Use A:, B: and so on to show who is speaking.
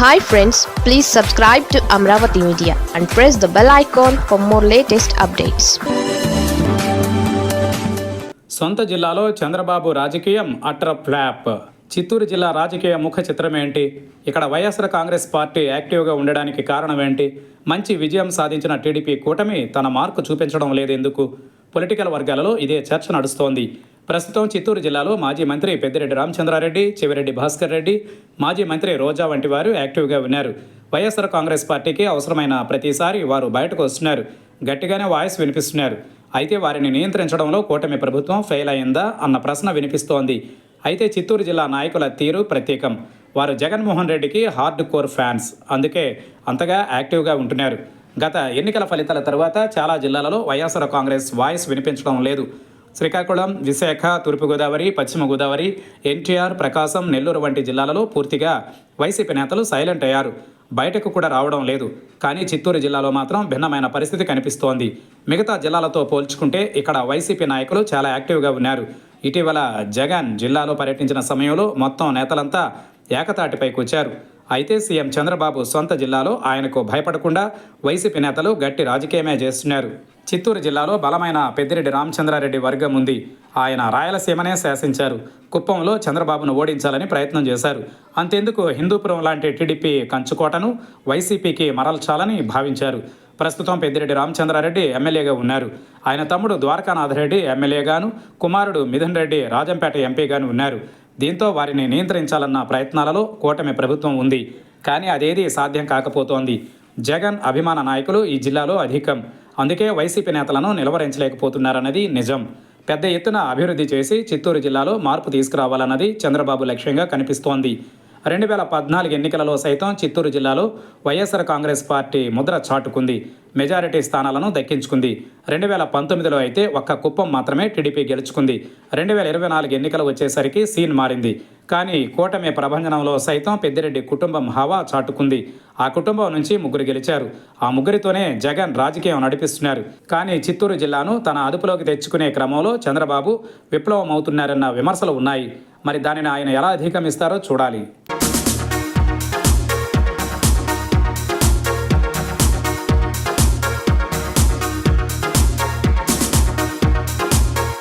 A: Hi friends please subscribe to Amaravati media and press the bell icon for more latest updates
B: సొంత జిల్లాలో చంద్రబాబు రాజకీయం అట్ర flop. Chittoor జిల్లా రాజకీయ ముఖ చిత్రం ఏంటి? ఇక్కడ వైఎస్ఆర్ కాంగ్రెస్ పార్టీ యాక్టివ్గా ఉండడానికి కారణం ఏంటి? మంచి విజయం సాధించిన టీడీపీ కూటమి తన మార్కు చూపించడం లేదు ఎందుకు? పొలిటికల్ వర్గాలలో ఇదే చర్చ నడుస్తోంది. ప్రస్తుతం చిత్తూరు జిల్లాలో మాజీ మంత్రి పెద్దిరెడ్డి రామచంద్రారెడ్డి చెవిరెడ్డి భాస్కర్ రెడ్డి మాజీ మంత్రి రోజా వంటి వారు యాక్టివ్గా ఉన్నారు. వైఎస్ఆర్ కాంగ్రెస్ పార్టీకి అవసరమైన ప్రతిసారి వారు బయటకు వస్తున్నారు. గట్టిగానే వాయిస్ వినిపిస్తున్నారు. అయితే వారిని నియంత్రించడంలో కూటమి ప్రభుత్వం ఫెయిల్ అయిందా అన్న ప్రశ్న వినిపిస్తోంది. అయితే చిత్తూరు జిల్లా నాయకుల తీరు ప్రత్యేకం. వారు జగన్మోహన్ రెడ్డికి హార్డ్ కోర్ ఫ్యాన్స్. అందుకే అంతగా యాక్టివ్గా ఉంటున్నారు. గత ఎన్నికల ఫలితాల తర్వాత చాలా జిల్లాలలో వైఎస్ఆర్ కాంగ్రెస్ వాయిస్ వినిపించడం లేదు. శ్రీకాకుళం విశాఖ తూర్పుగోదావరి పశ్చిమ గోదావరి ఎన్టీఆర్ ప్రకాశం నెల్లూరు వంటి జిల్లాలలో పూర్తిగా వైసీపీ నేతలు సైలెంట్ అయ్యారు. బయటకు కూడా రావడం లేదు. కానీ చిత్తూరు జిల్లాలో మాత్రం భిన్నమైన పరిస్థితి కనిపిస్తోంది. మిగతా జిల్లాలతో పోల్చుకుంటే ఇక్కడ వైసీపీ నాయకులు చాలా యాక్టివ్గా ఉన్నారు. ఇటీవల జగన్ జిల్లాలో పర్యటించిన సమయంలో మొత్తం నేతలంతా ఏకతాటిపైకి వచ్చారు అయితే సీఎం చంద్రబాబు సొంత జిల్లాలో ఆయనకు భయపడకుండా వైసీపీ నేతలు గట్టి రాజకీయమే చేస్తున్నారు. చిత్తూరు జిల్లాలో బలమైన పెద్దిరెడ్డి రామచంద్రారెడ్డి వర్గం ఉంది. ఆయన రాయలసీమనే శాసించారు. కుప్పంలో చంద్రబాబును ఓడించాలని ప్రయత్నం చేశారు. అంతెందుకు హిందూపురం లాంటి టీడీపీ కంచుకోటను వైసీపీకి మరల్చాలని భావించారు. ప్రస్తుతం పెద్దిరెడ్డి రామచంద్రారెడ్డి ఎమ్మెల్యేగా ఉన్నారు. ఆయన తమ్ముడు ద్వారకానాథరెడ్డి ఎమ్మెల్యేగాను కుమారుడు మిథున్ రెడ్డి రాజంపేట ఎంపీగాను ఉన్నారు. దీంతో వారిని నియంత్రించాలన్న ప్రయత్నాలలో కూటమి ప్రభుత్వం ఉంది. కానీ అదేది సాధ్యం కాకపోతోంది. జగన్ అభిమాన నాయకులు ఈ జిల్లాలో అధికం. అందుకే వైసీపీ నేతలను నిలవరించలేకపోతున్నారన్నది నిజం. పెద్ద ఎత్తున అభివృద్ధి చేసి చిత్తూరు జిల్లాలో మార్పు తీసుకురావాలన్నది చంద్రబాబు లక్ష్యంగా కనిపిస్తోంది. రెండు వేల పద్నాలుగు ఎన్నికలలో సైతం చిత్తూరు జిల్లాలో వైఎస్ఆర్ కాంగ్రెస్ పార్టీ ముద్ర చాటుకుంది. మెజారిటీ స్థానాలను దక్కించుకుంది. రెండు వేల పంతొమ్మిదిలో అయితే ఒక్క కుప్పం మాత్రమే టీడీపీ గెలుచుకుంది. రెండు వేల ఇరవై నాలుగు ఎన్నికలు వచ్చేసరికి సీన్ మారింది. కానీ కూటమి ప్రభంజనంలో సైతం పెద్దిరెడ్డి కుటుంబం హవా చాటుకుంది. ఆ కుటుంబం నుంచి ముగ్గురు గెలిచారు. ఆ ముగ్గురితోనే జగన్ రాజకీయం నడిపిస్తున్నారు. కానీ చిత్తూరు జిల్లాను తన అదుపులోకి తెచ్చుకునే క్రమంలో చంద్రబాబు విప్లవం అవుతున్నారన్న విమర్శలు ఉన్నాయి. మరి దానిని ఆయన ఎలా అధిగమిస్తారో చూడాలి.